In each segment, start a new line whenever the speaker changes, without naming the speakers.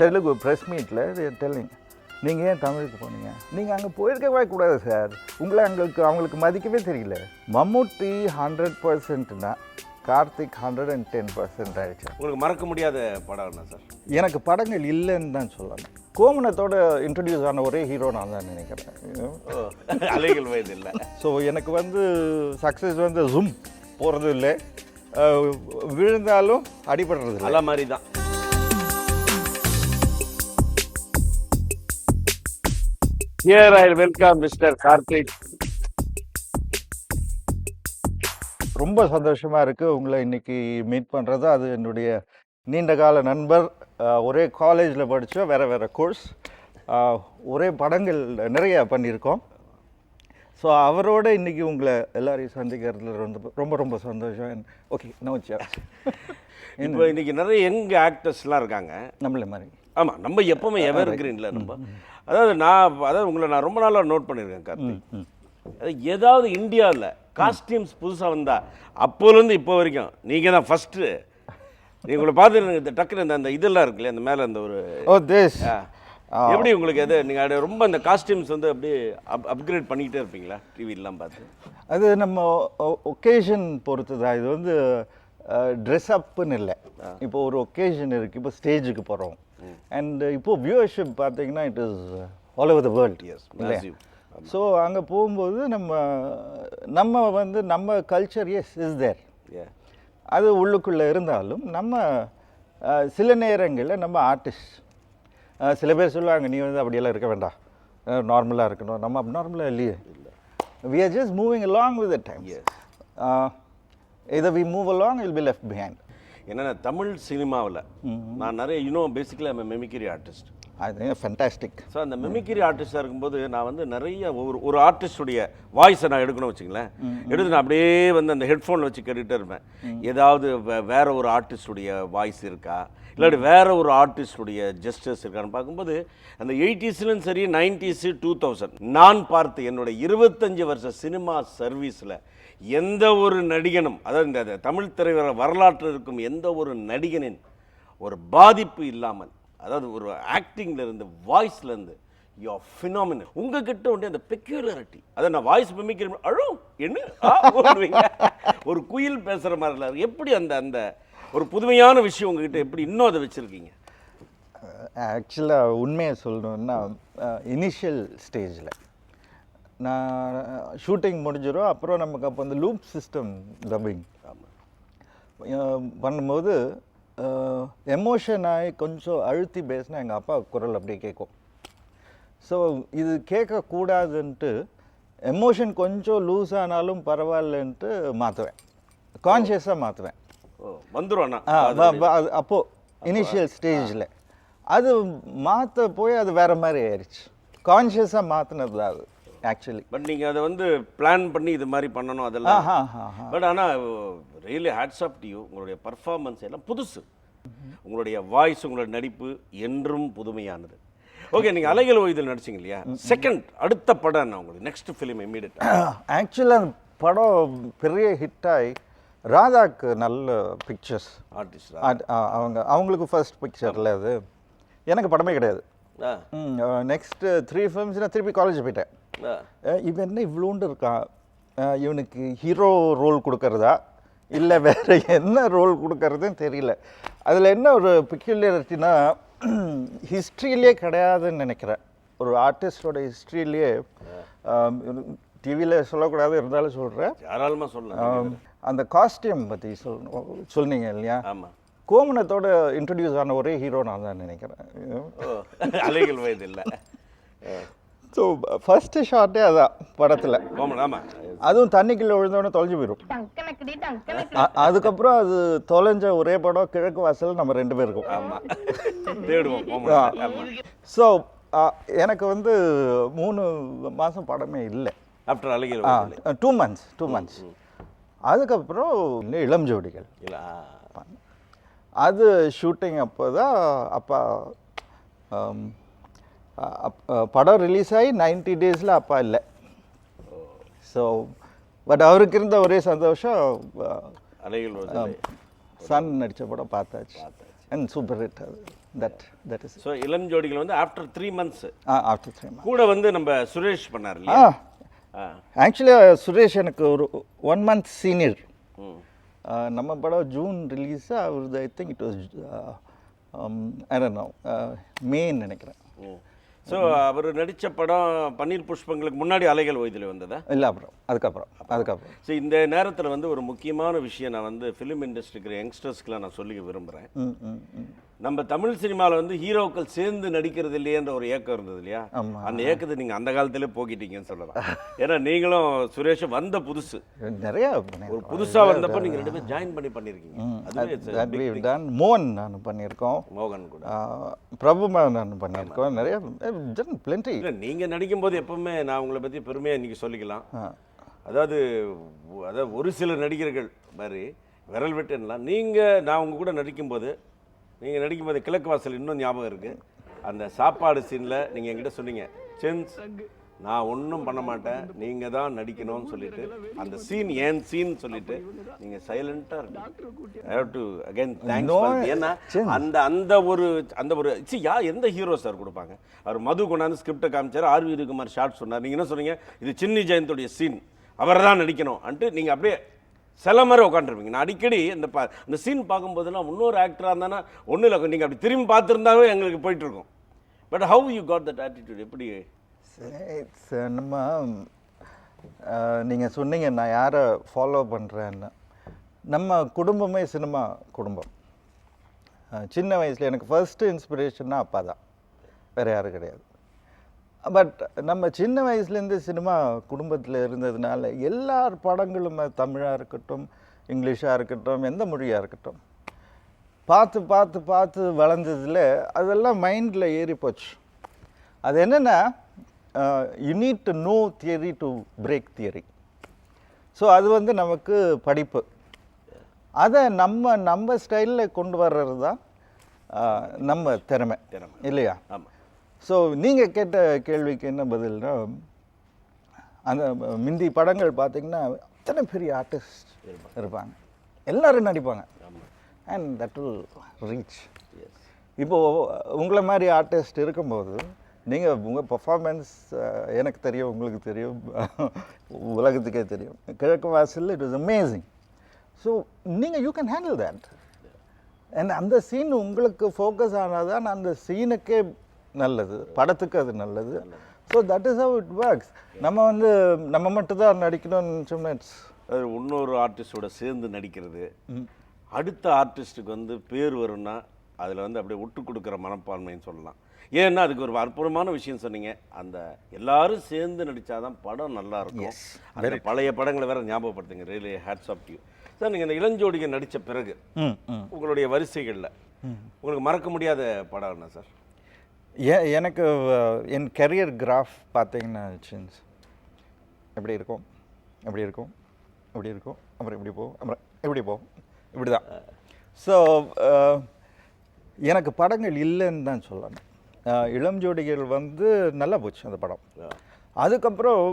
Telugu press மீட்டில் telling நீங்கள் ஏன் தமிழுக்கு போனீங்க? நீங்கள் அங்கே போயிருக்கவே கூடாது சார் உங்களை அங்களுக்கு அவங்களுக்கு மதிக்கவே தெரியல. Mammootty hundred பர்சன்ட்னா Karthik hundred and ten percent ஆயிடுச்சு.
உங்களுக்கு மறக்க முடியாத படம் என்ன சார்
எனக்கு படங்கள் இல்லைன்னு தான் சொல்லலாம் கோமணத்தோட இன்ட்ரடியூஸ் ஆன ஒரே ஹீரோ நான் தான் நினைக்கிறேன்.
அலைகள் வயது இல்லை.
ஸோ எனக்கு வந்து சக்ஸஸ் வந்து ஜும் போகிறது இல்லை. விழுந்தாலும் அடிபடுறது இல்லை.
மாதிரி தான். Here I welcome mister Karthik
ரொம்ப சந்தோஷமாக இருக்குது உங்களை இன்னைக்கு மீட் பண்ணுறது அது என்னுடைய நீண்ட கால நண்பர் ஒரே காலேஜில் படித்தோம் வேறு வேறு கோர்ஸ் ஒரே படங்கள் நிறைய பண்ணியிருக்கோம். ஸோ அவரோட இன்னைக்கு உங்களை எல்லாரையும் சந்திக்கிறதுல ரொம்ப ரொம்ப ரொம்ப சந்தோஷம். ஓகே நோ சார்ஜ்
இப்போ இன்னைக்கு நிறைய யங் ஆக்டர்ஸ்லாம் இருக்காங்க.
நம்மள மாதிரி.
ஆமா நம்ம எப்பவுமே எவர் கிரீன்ல நம்ம அதாவது நான் அதாவது உங்களை நான் ரொம்ப நாளா நோட் பண்ணியிருக்கேன் கார்த்திக். அது ஏதாவது இந்தியாவில் காஸ்டியூம்ஸ் புதுசா வந்தா அப்போலேருந்து இப்போ வரைக்கும் நீங்க தான் ஃபர்ஸ்ட் நீ உங்களை பார்த்து எனக்கு டக்குனு இந்த அந்த இதெல்லாம் இருக்குல்ல அந்த மேல அந்த ஒரு
ஓ தேஸ்.
எப்படி உங்களுக்கு அது ரொம்ப அந்த காஸ்டியூம்ஸ் வந்து அப்படியே அப் அப்கிரேட் பண்ணிக்கிட்டே இருப்பீங்களா டிவிலாம் பார்த்து?
அது நம்ம ஒகேஷன் பொறுத்து தான் இது வந்து ட்ரெஸ் அப்புன்னு இல்லை. இப்போ ஒரு ஒகேஷன் இருக்குது இப்போ ஸ்டேஜுக்கு போகிறோம் அண்ட் இப்போ வியூவர்ஷிப் பார்த்தீங்கன்னா it is all over the world
Yes, massive.
So அங்கே போகும்போது நம்ம நம்ம வந்து நம்ம culture yes is there
Yeah.
அது உள்ளுக்குள்ளே இருந்தாலும் நம்ம சில நேரங்களில் நம்ம ஆர்டிஸ்ட் சில பேர் சொல்லுவாங்க நீ வந்து அப்படியெல்லாம் இருக்க வேண்டாம். நார்மலாக இருக்கணும். நம்ம நார்மலாக இல்லையே? We are just moving along with the times.
Yes.
uh, either we move along will be left behind.
என்னன்னா தமிழ் சினிமாவில் நான் நிறைய இன்னும் basically a mimicry
artist fantastic.
So அந்த மிமிக்ரி ஆர்டிஸ்டாக இருக்கும்போது நான் வந்து நிறைய ஒரு ஒரு ஆர்டிஸ்டுடைய வாய்ஸை நான் எடுக்கணும் வச்சுங்களேன் எடுத்து நான் அப்படியே வந்து அந்த ஹெட்ஃபோன் வச்சு கேட்டுகிட்டே இருப்பேன். ஏதாவது வேற ஒரு ஆர்டிஸ்டுடைய வாய்ஸ் இருக்கா? இல்லாட்டி வேற ஒரு ஆர்டிஸ்டுடைய ஜெஸ்டர்ஸ் இருக்கான்னு பார்க்கும்போது அந்த எயிட்டிஸ்லையும் சரி நைன்டிஸு டூ தௌசண்ட் நான் பார்த்து என்னோட இருபத்தஞ்சு வருஷ சினிமா சர்வீஸில் எந்த ஒரு நடிகனும் அதாவது இந்த தமிழ் திரைவர வரலாற்றில் இருக்கும் எந்த ஒரு நடிகனின் ஒரு பாதிப்பு இல்லாமல் அதாவது ஒரு ஆக்டிங்லேருந்து இருந்து யோ ஃபினாமினல் உங்ககிட்ட வந்து அந்த பெக்யூலரிட்டி அதை நான் வாய்ஸ் மிமிக்கிற அழும் என்ன? ஒரு குயில் பேசுகிற மாதிரி இல்லை எப்படி அந்த அந்த ஒரு புதுமையான விஷயம் உங்ககிட்ட எப்படி இன்னும் அதை வச்சுருக்கீங்க?
ஆக்சுவலாக உண்மையை சொல்லணுன்னா இனிஷியல் ஸ்டேஜில் நான் ஷூட்டிங் முடிஞ்சிடும் அப்புறம் நமக்கு அப்போ அந்த லூப் சிஸ்டம் டப்பிங் பண்ணும்போது எமோஷன் ஆகி கொஞ்சம் அழுத்தி பேசினா எங்கள் அப்பா குரல் அப்படியே கேட்கும். ஸோ இது கேட்கக்கூடாதுன்ட்டு எமோஷன் கொஞ்சம் லூஸ் ஆனாலும் பரவாயில்லன்ட்டு மாற்றுவேன் கான்ஷியஸாக மாற்றுவேன்
ஓ வந்துரும் அண்ணா
ஆ, வ- வ- அது அப்போ இனிஷியல் ஸ்டேஜில் அது மாற்ற போய் அது வேற மாதிரி ஆயிடுச்சு கான்ஷியஸாக மாற்றினது அது. ஆக்சுவலி
பட் நீங்க அதை வந்து பிளான் பண்ணி இது மாதிரி பண்ணணும் அதெல்லாம் பட் ஆனால் really hats off to you உங்களுடைய பர்ஃபார்மன்ஸ் எல்லாம் புதுசு. உங்களுடைய வாய்ஸ் உங்களுடைய நடிப்பு என்றும் புதுமையானது. ஓகே நீங்கள் அலைகள் ஓய்தில் நடிச்சீங்க இல்லையா? செகண்ட் அடுத்த படம் என்ன உங்களுக்கு? நெக்ஸ்ட் ஃபிலிம் இம்மீடியட்டாக
ஆக்சுவலாக அந்த படம் பெரிய ஹிட் ஆகி ராதாக்கு நல்ல பிக்சர்ஸ்
ஆர்டிஸ்ட்
அவங்க அவங்களுக்கு ஃபர்ஸ்ட் பிக்சரில் அது. எனக்கு படமே கிடையாது. நெக்ஸ்ட்டு த்ரீ ஃபிலிம்ஸ்னால் திருப்பி காலேஜ் போயிட்டேன் இவன் என்ன இவ்வளோண்டு இருக்கான் இவனுக்கு ஹீரோ ரோல் கொடுக்கறதா இல்லை வேற என்ன ரோல் கொடுக்கறதுன்னு தெரியல அதில் என்ன ஒரு பிக்யூலியரிட்டினா ஹிஸ்ட்ரியிலே கிடையாதுன்னு நினைக்கிறேன் ஒரு ஆர்டிஸ்டோட ஹிஸ்ட்ரியிலேயே டிவியில் சொல்லக்கூடாது இருந்தாலும் சொல்கிறேன்
தாராளமாக சொல்லலாம்
அந்த காஸ்டியூம் பற்றி சொல்லணும் சொன்னீங்க இல்லையா
ஆமாம்
கோமணத்தோட இன்ட்ரடியூஸ் ஆன ஒரே ஹீரோ நான் தான் நினைக்கிறேன்.
அலைகள் வயது இல்லை
ஸோ ஃபஸ்ட்டு ஷாட்டே அதான் படத்தில். அதுவும் தண்ணிக்குள்ளே விழுந்தோடனே தொலைஞ்சு போயிடும் அதுக்கப்புறம் அது தொலைஞ்ச ஒரே படம் கிழக்கு வாசல் நம்ம ரெண்டு பேருக்கும்
ஆமாம்
ஸோ எனக்கு வந்து மூணு மாதம் படமே இல்லை.
ஆஃப்டர் அலைகள் வயது
டூ மந்த்ஸ் டூ மந்த்ஸ் அதுக்கப்புறம் இல்லை இளம் ஜோடிகள்.
இல்லை
அது ஷூட்டிங் அப்போ தான் அப்பா படம் ரிலீஸ் ஆகி நைன்டி டேஸில் அப்பா இல்லை. ஸோ பட் அவருக்கு இருந்த ஒரே சந்தோஷம் சன் நடித்த படம் பார்த்தாச்சு. அண்ட் சூப்பர் ஹிட் அது. தட் தட் இஸ்
ஸோ இளம் ஜோடிகள் வந்து after three months
after three
கூட வந்து நம்ம சுரேஷ் பண்ணார்
ஆ
இல்லையா? ஆ.
ஆக்சுவலி சுரேஷ் எனக்கு ஒரு ஒன் மந்த் சீனியர். நம்ம படம் ஜூன் ரிலீஸு அவரது I think it was no மேன்னு நினைக்கிறேன்.
ஸோ அவர் நடித்த படம் பன்னீர் புஷ்பங்களுக்கு முன்னாடி அலைகள் ஓய்தில் வந்ததா?
இல்லை அப்புறம் அதுக்கப்புறம் அதுக்கப்புறம்.
ஸோ இந்த நேரத்தில் வந்து ஒரு முக்கியமான விஷயம் நான் வந்து ஃபிலிம் இண்டஸ்ட்ரிக்கு யங்ஸ்டர்ஸ்க்குலாம் நான் சொல்லிக்க விரும்புகிறேன் நம்ம தமிழ் சினிமாவில் வந்து ஹீரோக்கள் சேர்ந்து நடிக்கிறது இல்லையேன்ற ஒரு ஏக்கம் இருந்தது இல்லையா. அந்த ஏக்கத்தை நீங்கள் அந்த காலத்திலே போக்கிட்டீங்கன்னு சொல்லலாம். ஏன்னா நீங்களும் சுரேஷும் வந்த புதுசு.
நிறைய
ஒரு புதுசா வந்தப்ப நீங்க ரெண்டு பேரும் ஜாயின் பண்ணி.
டன் மோகன் நான் பண்ணியிருக்கோம்.
மோகன் கூட.
பிரபுமா நான் பண்ணியிருக்கோம். நிறைய பிளென்டி
இல்ல நீங்க நடிக்கும் போது எப்பவுமே நான் உங்களை பத்தி பெருமையா இன்னைக்கு சொல்லிக்கலாம். அதாவது அதாவது ஒரு சில நடிகர்கள் மாதிரி விரல் வெட்டுலாம் நீங்க நான் உங்க கூட நடிக்கும்போது நீங்க நடிக்கும்போது கிழக்கு வாசல் இன்னும் ஞாபகம் இருக்கு. அந்த சாப்பாடு சீன்ல நீங்க என்கிட்ட சொன்னீங்க சென்ஸ் நான் ஒன்றும் பண்ண மாட்டேன். நீங்க தான் நடிக்கணும்னு சொல்லிட்டு அந்த சீன் ஏன் சீன் சொல்லிட்டு நீங்க சைலண்டா இருக்கீங்க. I have to again thanks ஏன்னா அந்த அந்த ஒரு அந்த ஒரு சி யா எந்த ஹீரோ சார் கொடுப்பாங்க? அவர் மது கொண்டாந்து ஸ்கிரிப்டை காமிச்சார் ஆர் வி குமார் ஷார்ட் சொன்னார். நீங்க என்ன சொன்னீங்க? இது சின்னி ஜெயந்தோடைய சீன் அவர் தான் நடிக்கணும். அன்ட்டு நீங்க அப்படியே சில மாதிரி உட்காந்துருப்பீங்க நான் அடிக்கடி இந்த பா இந்த சீன் பார்க்கும்போதெல்லாம் இன்னொரு ஆக்டராக இருந்தானா ஒன்றும் இல்லை. நீங்கள் அப்படி திரும்பி பார்த்துருந்தாவே எங்களுக்கு போயிட்டுருக்கும். But how you got that attitude எப்படி
நம்ம நீங்கள் சொன்னீங்க நான் யாரை ஃபாலோ பண்ணுறேன்னு நம்ம குடும்பமே சினிமா குடும்பம். சின்ன வயசில் எனக்கு ஃபர்ஸ்ட்டு இன்ஸ்பிரேஷன்னா அப்பா தான். வேறு யாரும் கிடையாது. பட் நம்ம சின்ன வயசுலேருந்து சினிமா குடும்பத்தில் இருந்ததுனால எல்லார் படங்களும் தமிழாக இருக்கட்டும் இங்கிலீஷாக இருக்கட்டும் எந்த மொழியாக இருக்கட்டும். பார்த்து பார்த்து பார்த்து வளர்ந்ததில் அதெல்லாம் மைண்டில் ஏறி போச்சு. அது என்னென்னா you need to know theory to break theory so அது வந்து நமக்கு படிப்பு. அதை நம்ம நம்ம ஸ்டைலில் கொண்டு வர்றது தான் நம்ம திறமை.
திறமை.
இல்லையா?
ஆமாம்
ஸோ நீங்கள் கேட்ட கேள்விக்கு என்ன பதில்னா அந்த மிந்தி படங்கள் பார்த்தீங்கன்னா அத்தனை பெரிய ஆர்டிஸ்ட் இருப்பாங்க. எல்லாரும் நடிப்பாங்க? அண்ட் தட் வில் ரீச் இப்போது உங்களை மாதிரி ஆர்டிஸ்ட் இருக்கும்போது நீங்கள் உங்கள் பர்ஃபார்மன்ஸ் எனக்கு தெரியும் உங்களுக்கு தெரியும் உலகத்துக்கே தெரியும். Kizhakku Vaasal it is amazing so நீங்கள் you can handle that and அந்த சீன் உங்களுக்கு ஃபோக்கஸ் ஆனால் தான் அந்த சீனுக்கே நல்லது படத்துக்கு அது நல்லது. So that is how it works நம்ம வந்து நம்ம மட்டும் தான் நடிக்கணும்னு நினச்சோம்னா இட்ஸ்
அது இன்னொரு ஆர்டிஸ்டோட சேர்ந்து நடிக்கிறது. அடுத்த ஆர்டிஸ்ட்டுக்கு வந்து பேர் வரும்னா அதில் வந்து அப்படியே விட்டு கொடுக்குற மனப்பான்மைன்னு சொல்லலாம். ஏன்னா அதுக்கு ஒரு அற்புதமான விஷயம் சொன்னீங்க. அந்த எல்லாரும் சேர்ந்து நடிச்சாதான் படம் நல்லா இருக்கும் அந்த பழைய படங்களை வேற ஞாபகப்படுத்துங்க. Really hats off you sir நீங்கள் இந்த இளஞ்சோடிகள் நடித்த பிறகு உங்களுடைய வரிசைகளில் உங்களுக்கு மறக்க முடியாத படம் என்ன சார்
ஏ எனக்கு என் கெரியர் கிராஃப் பார்த்தீங்கன்னா சின்ஸ் எப்படி இருக்கும்? எப்படி இருக்கும்? இப்படி இருக்கும்? அப்புறம் இப்படி போகும் அப்புறம் இப்படி போகும் இப்படி தான் ஸோ எனக்கு படங்கள் இல்லைன்னு தான் சொல்லணும். இளம் ஜோடிகள் வந்து நல்லா போச்சு அந்த படம். அதுக்கப்புறம்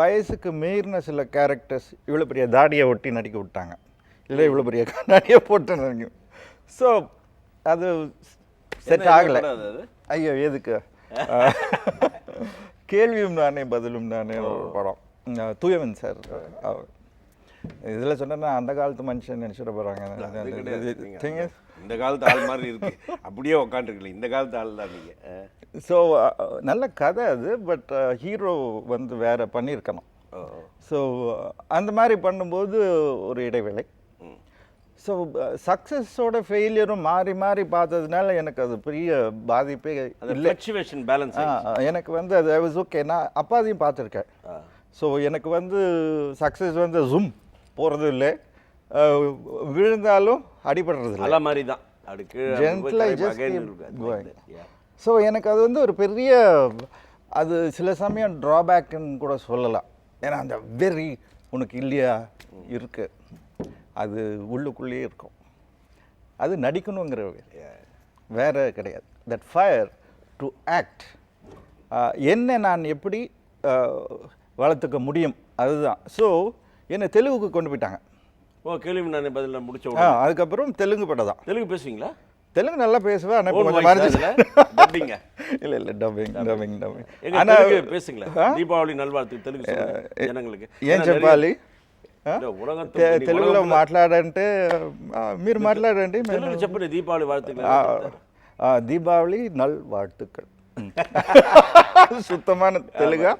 வயசுக்கு மீறின சில கேரக்டர்ஸ் இவ்வளோ பெரிய தாடியை ஒட்டி நடிக்க விட்டாங்க. இல்லை இவ்வளோ பெரிய கண்ணாடியை போட்டு நடிக்கும் ஸோ அது செட் ஆகலை? ஐயோ எதுக்கு? கேள்வியும் நானே பதிலும் நானே ஒரு படம். தூயவன் சார். இதில் சொன்னா அந்த காலத்து மனுஷன் நினச்சிட போகிறாங்க
இந்த காலத்து ஆள் மாதிரி இருக்கு. அப்படியே உட்காந்துருக்கல இந்த காலத்து ஆள் தான் நீங்க. அஹ்.
ஸோ நல்ல கதை அது பட் ஹீரோ வந்து வேற பண்ணியிருக்கணும். ஸோ அந்த மாதிரி பண்ணும்போது ஒரு இடைவேளை. ஸோ சக்ஸஸோட ஃபெயிலியரும் மாறி மாறி பார்த்ததுனால எனக்கு அது பெரிய பாதிப்பே
ஃப்ளக்சுவேஷன் பேலன்ஸ்
எனக்கு வந்து அது ஐ வாஸ் ஓகே நான் அப்பாதையும் பார்த்துருக்கேன். ஸோ எனக்கு வந்து சக்ஸஸ் வந்து ஜூம் போகிறது இல்லை. விழுந்தாலும் அடிபடுறது இல்லை
மாதிரி தான்.
ஸோ எனக்கு அது வந்து ஒரு பெரிய அது சில சமயம் ட்ராபேக்குன்னு கூட சொல்லலாம். ஏன்னா அந்த வெறி உனக்கு இல்லையா? இருக்கு. அது உள்ளுக்குள்ளேயே இருக்கும். அது நடிக்கணுங்கிற வேற கிடையாது. தட் ஃபயர் டு ஆக்ட் என்ன நான் எப்படி வளர்த்துக்க முடியும்? அதுதான். ஸோ என்னை தெலுங்குக்கு கொண்டு போயிட்டாங்க.
ஓ கேள்வி நான் பதில் முடிச்ச
ஆ, அதுக்கப்புறம் தெலுங்கு படம் தான்.
தெலுங்கு பேசுவீங்களா?
தெலுங்கு நல்லா பேசுவேன் ஆனால் கொஞ்சம்
ஆ?
இல்லை இல்லை டப்பிங் டப்பிங் டப்பிங் ஆனால்
பேசுங்களேன். தீபாவளி நல்வாழ்த்து தெலுங்கு ஜனங்களுக்கு.
ఏం
ஏன்னா
తెలుగులో
ఉలగంతో-
మాట్లాడంటే ఆ, మీరు మాట్లాడండి మేము
తెలుగులో చెప్పండి దీపావళి வாழ்த்துக்கள்
ఆ, ఆ, దీపావళి నల్ வாழ்த்துக்கள் சுத்தமான தெலுங்கா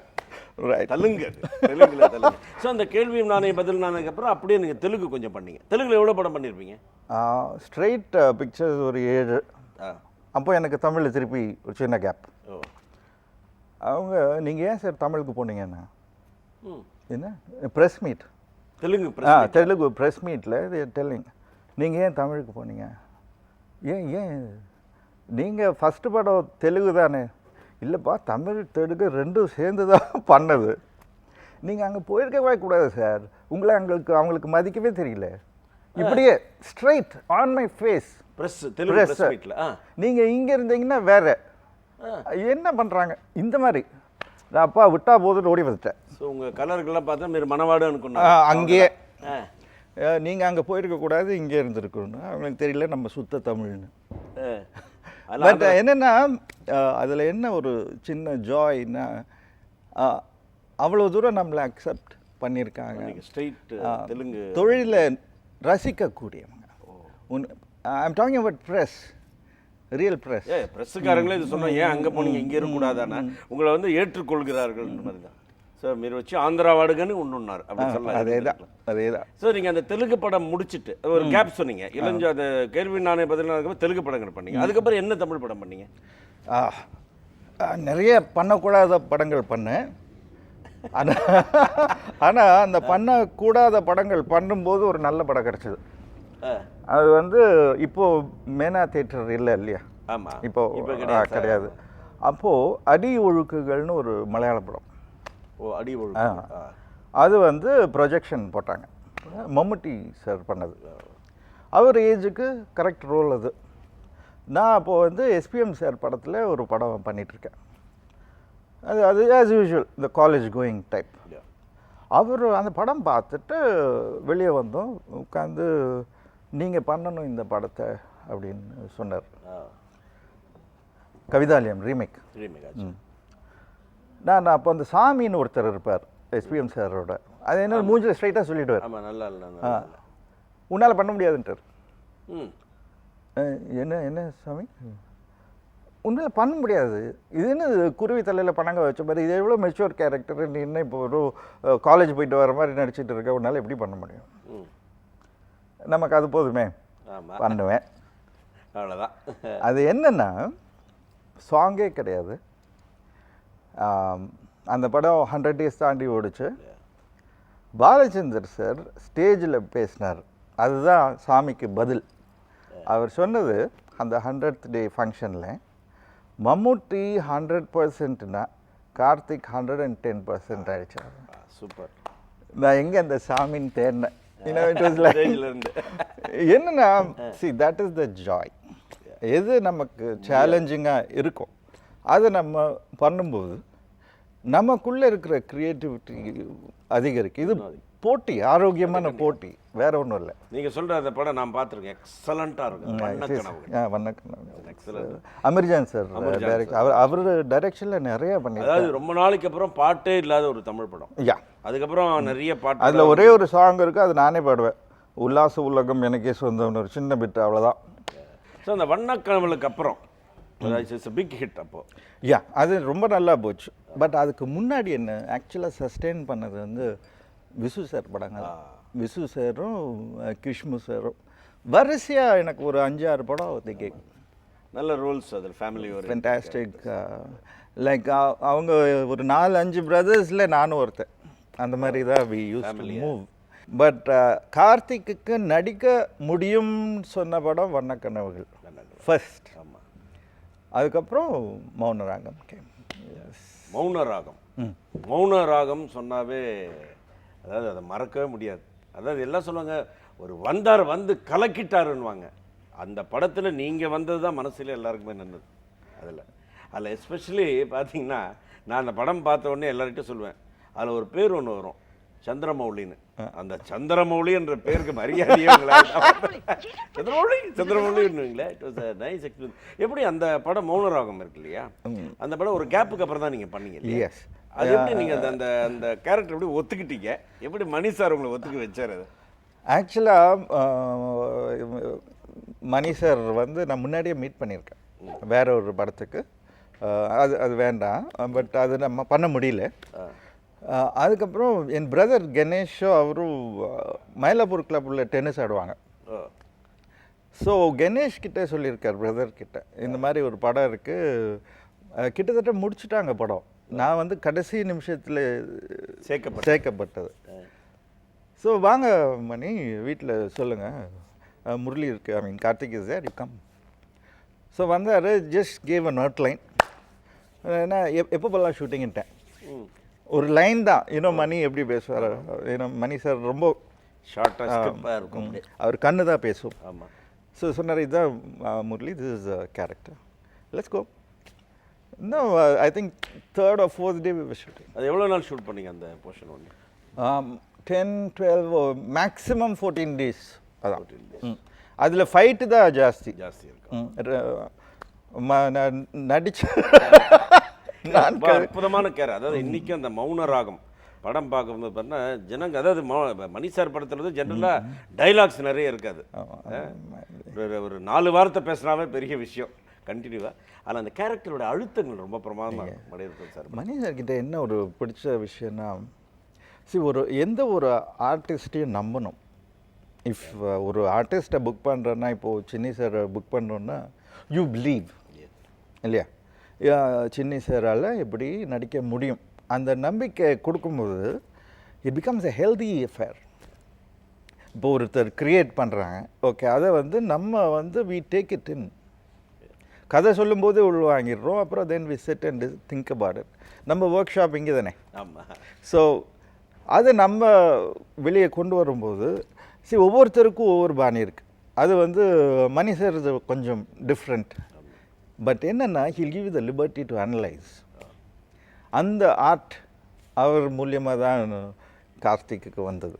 ரைட்
தெலுங்கு அது. தெலுங்குல தெலுங்கு ஸோ அந்த கேள்வியும் நானே பதில் நானதுக்கு அப்புறம் அப்படியே நீங்க தெலுங்கு கொஞ்சம் பண்ணீங்க தெலுங்குல எவ்வளவு படம் பண்ணிருப்பீங்க
ஸ்ட்ரெயிட் பிக்சர்ஸ் ஒரு ஏழு
ஆ.
அப்போ எனக்கு தமிழில் திருப்பி ஒரு சின்ன கேப்
ஓ
அவங்க நீங்கள் ஏன் சார் தமிழுக்கு போனீங்கன்னா
ம்.
என்ன ப்ரெஸ் மீட்
தெலுங்கு
ஆ தெலுங்கு ப்ரெஸ் மீட்டில் இது டெல்லிங் நீங்கள் ஏன் தமிழுக்கு போனீங்க? ஏன் ஏன்? நீங்கள் ஃபஸ்ட்டு படம் தெலுங்கு தானே. இல்லைப்பா தமிழ் தெலுங்கு ரெண்டும் சேர்ந்து தான் பண்ணது. நீங்கள் அங்கே போயிருக்கவே கூடாது சார் உங்களை அவங்களுக்கு அவங்களுக்கு மதிக்கவே தெரியல. இப்படியே straight on my face.
Press ஆ.
நீங்கள் இங்கே இருந்தீங்கன்னா வேற. என்ன பண்ணுறாங்க இந்த மாதிரி. நான் அப்பா விட்டா போதுன்னு ஓடி வந்துட்டேன்.
ஸோ உங்கள் கலருக்கெல்லாம் பார்த்தா மீர்
மனவாடு
அனுக்கணும்
அங்கேயே நீங்கள் அங்கே போயிருக்கக்கூடாது இங்கே இருந்திருக்கணும்னு. அவங்களுக்கு தெரியல நம்ம சுத்த தமிழ்னு. பட் என்னென்னா அதில் என்ன ஒரு சின்ன ஜாய்னா அவ்வளோ தூரம் நம்மளை அக்செப்ட் பண்ணியிருக்காங்க.
ஸ்ட்ரெயிட் தெலுங்கு.
தொழிலை ரசிக்கக்கூடியவங்க. உன் I am talking about press real press
ஏ ப்ரெஸ்ஸுக்காரங்களே இது சொன்னோம் ஏன் அங்கே போனீங்க? இங்கே இருக்கக்கூடாதானே? உங்களை வந்து ஏற்றுக்கொள்கிறார்கள் மாதிரி தான். ஸோ மீர் வச்சு ஆந்திரா வாடுகன்னு ஒன்று ஒன்றார் அப்படி சொல்லலாம்
அதே தான் அதே தான்.
ஸோ நீங்கள் அந்த தெலுங்கு படம் முடிச்சுட்டு ஒரு கேப் சொன்னீங்க. இளைஞ அந்த கேள்வி நானே பதிலாக தெலுங்கு படங்கள் பண்ணீங்க. அதுக்கப்புறம் என்ன தமிழ் படம் பண்ணீங்க?
நிறைய பண்ணக்கூடாத படங்கள் பண்ணேன். ஆனால் ஆனால் அந்த பண்ணக்கூடாத படங்கள் பண்ணும்போது ஒரு நல்ல படம் கிடச்சிது. அது வந்து இப்போ மேனா தேட்டர் இல்லை இல்லையா?
ஆமா.
இப்போ
கிடையாது
அப்போது அடி ஒழுக்குகள்னு ஒரு மலையாள படம்.
ஓ அடி
ஆ. அது வந்து ப்ரொஜெக்ஷன் போட்டாங்க. மம்முட்டி சார் பண்ணது. அவர் ஏஜுக்கு கரெக்ட் ரோல் அது. நான் அப்போது வந்து எஸ்பிஎம் சார் படத்தில் ஒரு படம் பண்ணிகிட்ருக்கேன் அது அது ஆஸ் யூஷுவல் இந்த காலேஜ் கோயிங் டைப். அவர் அந்த படம் பார்த்துட்டு வெளியே வந்தோம். உட்காந்து நீங்கள் பண்ணணும் இந்த படத்தை அப்படின்னு சொன்னார். கவிதாலயம் ரீமேக். நான் அப்போ அந்த சாமின்னு ஒருத்தர் இருப்பார் எஸ்பிஎம் சாரோட. அது என்ன மூஞ்சில் ஸ்ட்ரைட்டாக
இல்லை.
உன்னால் பண்ண முடியாதுன்ட்டார். என்ன என்ன சாமி? உன்னால் பண்ண முடியாது. இது என்ன குருவி தலையில் பணங்க வச்ச மாதிரி இது எவ்வளோ மெச்சூர் கேரக்டர் நீ என்ன இப்போ ஒரு காலேஜ் போயிட்டு வர மாதிரி நடிச்சிட்டு இருக்க உன்னால் எப்படி பண்ண முடியும்?
ம்.
நமக்கு அது போதுமே. பண்ணுவேன்.
அவ்வளோதான்
அது என்னன்னா சாங்கே கிடையாது. அந்த படம் ஹண்ட்ரட் டேஸ் தாண்டி ஓடிச்சு. பாலச்சந்தர் சார் ஸ்டேஜில் பேசினார். அதுதான் சாமிக்கு பதில். அவர் சொன்னது அந்த ஹண்ட்ரட் டே ஃபங்க்ஷனில் Mammootty hundred பர்சன்ட்னா Karthik hundred and ten percent ஆயிடுச்சார்
super.
நான் எங்கே அந்த சாமின்னு தேடினேன். என்னன்னா see that is the joy எது நமக்கு சேலஞ்சிங்காக இருக்கும் அதை நம்ம பண்ணும்போது நமக்குள்ளே இருக்கிற க்ரியேட்டிவிட்டி அதிகரிக்கும். இது போட்டி ஆரோக்கியமான போட்டி. வேற ஒன்றும் இல்லை.
நீங்க சொல்ற அந்த படம் நான் பார்த்திருக்கேன். எக்ஸலண்ட்டாக இருக்கும். வண்ண கனவு
வணக்கம்
எக்ஸலண்ட்
அமிர்ஜான் சார் அவர் அவர் டைரக்ஷனில் நிறைய பண்ணியிருக்காரு.
அதாவது ரொம்ப நாளைக்கு அப்புறம் பாட்டே இல்லாத ஒரு தமிழ் படம்.
யா.
அதுக்கப்புறம் நிறைய பாட்டு
அதில் ஒரே ஒரு சாங் இருக்குது அது நானே பாடுவேன். உல்லாச உலகம் எனக்கே சொந்தம்னு ஒரு சின்ன பிட் அவ்வளோதான்
ஸோ அந்த வண்ணக்கனவுகளுக்கு அப்புறம் இட்ஸ் பிக் ஹிட் அப்போ.
யா அது ரொம்ப நல்லா போச்சு. பட் அதுக்கு முன்னாடி என்ன ஆக்சுவலாக சஸ்டெயின் பண்ணது வந்து விசு சார் படங்கள். விசு சாரும் கிஷ்மு சாரும். வரிசையாக எனக்கு ஒரு அஞ்சு ஆறு படம் ஒத்திக்கை
நல்ல ரூல்ஸ் அதில் ஃபேமிலி ஒரு
ஃபென்டாஸ்டிக் லைக் அவங்க ஒரு நாலு அஞ்சு பிரதர்ஸில் நானும் ஒருத்தன். அந்த மாதிரி தான் வி யூஸ் மூவ் பட் கார்த்திக்கு நடிக்க முடியும்னு சொன்ன படம் வண்ணக்கனவுகள். ஃபர்ஸ்ட்
ஆமாம்
அதுக்கப்புறம் மௌனராகம் கேம்
மௌன ராகம். மௌன ராகம் சொன்னாவே அதாவது அதை மறக்கவே முடியாது. அதாவது எல்லாம் சொல்லுவாங்க ஒரு வந்தார் வந்து கலக்கிட்டாருன்னுவாங்க. அந்த படத்தில் நீங்கள் வந்தது தான் மனசுல எல்லாருக்குமே நின்னது. அதில். அதில் எஸ்பெஷலி பார்த்தீங்கன்னா நான் அந்த படம் பார்த்த உடனே எல்லார்கிட்டையும் சொல்லுவேன். அதில் ஒரு பேர் ஒன்று வரும் சந்திரமௌலின்னு. அந்த சந்திரமௌலி என்ற பேருக்கு மரியாதையே சந்திரமௌலி? சந்திரமௌலின்னுங்களே இட் வாஸ் நைஸ் எப்படி அந்த படம் மௌனராகம் இருக்கு இல்லையா? அந்த படம் ஒரு கேப்புக்கு அப்புறம் தான் நீங்க பண்ணீங்க இல்லையா. அது எப்படி நீங்க அந்த அந்த அந்த கேரக்டர் எப்படி ஒத்துக்கிட்டீங்க? எப்படி மணி சார் உங்களை ஒத்துக்க வச்சாரு அது?
ஆக்சுவலாக மணி சார் வந்து நான் முன்னாடியே மீட் பண்ணியிருக்கேன். வேற ஒரு படத்துக்கு. அது அது வேண்டாம். பட் அது நம்ம பண்ண முடியல. அதுக்கப்புறம் என் பிரதர் கணேஷோ அவரும் மயிலாப்பூர் கிளப்பில் டென்னிஸ் ஆடுவாங்க. ஸோ கணேஷ் கிட்ட சொல்லியிருக்கார் பிரதர் கிட்ட. இந்த மாதிரி ஒரு படம் இருக்குது கிட்டத்தட்ட முடிச்சுட்டாங்க படம். நான் வந்து கடைசி நிமிஷத்தில்
சேர்க்கப்பட்ட
சேர்க்கப்பட்டது. ஸோ வாங்க மணி. வீட்டில் சொல்லுங்கள் முரளி இருக்கு. I mean Karthik is there you come so வந்தார். Just gave an outline ஏன்னா எப் எப்போ போகலாம் ஷூட்டிங்கிட்டேன் ஒரு லைன் தான். இன்னும் மணி எப்படி பேசுவார்? ஏன்னா மணி சார் ரொம்ப
ஷார்ட்டாக இருக்கும்.
அவர் கண்ணு தான் பேசும்.
ஆமாம்
ஸோ சொன்னார் இதுதான் Murali. This is character let's go இன்னும் I think third or fourth day shooting
அது எவ்வளோ நாள் ஷூட் பண்ணீங்க அந்த போர்ஷன் ஒன்று
ten twelve maximum fourteen days அதான். அதில் ஃபைட்டு தான் ஜாஸ்தி.
ஜாஸ்தி இருக்கும்
நடிச்ச
அற்புதமான கேர் அதாவது இன்னைக்கும் அந்த மௌன ராகம் படம் பார்க்கும்போது பார்த்தீங்கன்னா ஜனங்க அதாவது மணி சார் படத்துல வந்து ஜென்ரலாக டைலாக்ஸ் நிறைய இருக்காது. ஒரு ஒரு நாலு வார்த்தை பேசினாவே பெரிய விஷயம். கண்டினியூவாக ஆனால் அந்த கேரக்டரோட அழுத்தங்கள் ரொம்ப பிரமாதமாக மடையிருக்கும் சார்
மணி சார். கிட்ட என்ன ஒரு பிடிச்ச விஷயம்னா see ஒரு எந்த ஒரு ஆர்டிஸ்ட்டையும் நம்பணும். இஃப் ஒரு ஆர்டிஸ்ட்டை புக் பண்ணுறேன்னா இப்போது சின்னி சார் புக் பண்ணுறோன்னா யூ பிலீவ் இல்லையா? சின்னி சாரால் இப்படி நடிக்க முடியும்? அந்த நம்பிக்கை கொடுக்கும்போது it becomes a healthy affair. இப்போ ஒருத்தர் கிரியேட் பண்ணுறாங்க ஓகே அதை வந்து நம்ம வந்து வி டேக் இட் இன் கதை சொல்லும்போது உள் வாங்கிடுறோம். அப்புறம் then we set and think about it நம்ம ஒர்க் ஷாப் இங்கே தானே?
ஆமாம்
ஸோ அதை நம்ம வெளியே கொண்டு வரும்போது சரி ஒவ்வொருத்தருக்கும் ஒவ்வொரு பாணி இருக்குது அது வந்து மணி இது கொஞ்சம் டிஃப்ரெண்ட் பட் என்னென்னா he'll give the liberty to analyse அந்த ஆர்ட் அவர் மூலியமாக தான் கார்த்திக்கு வந்தது.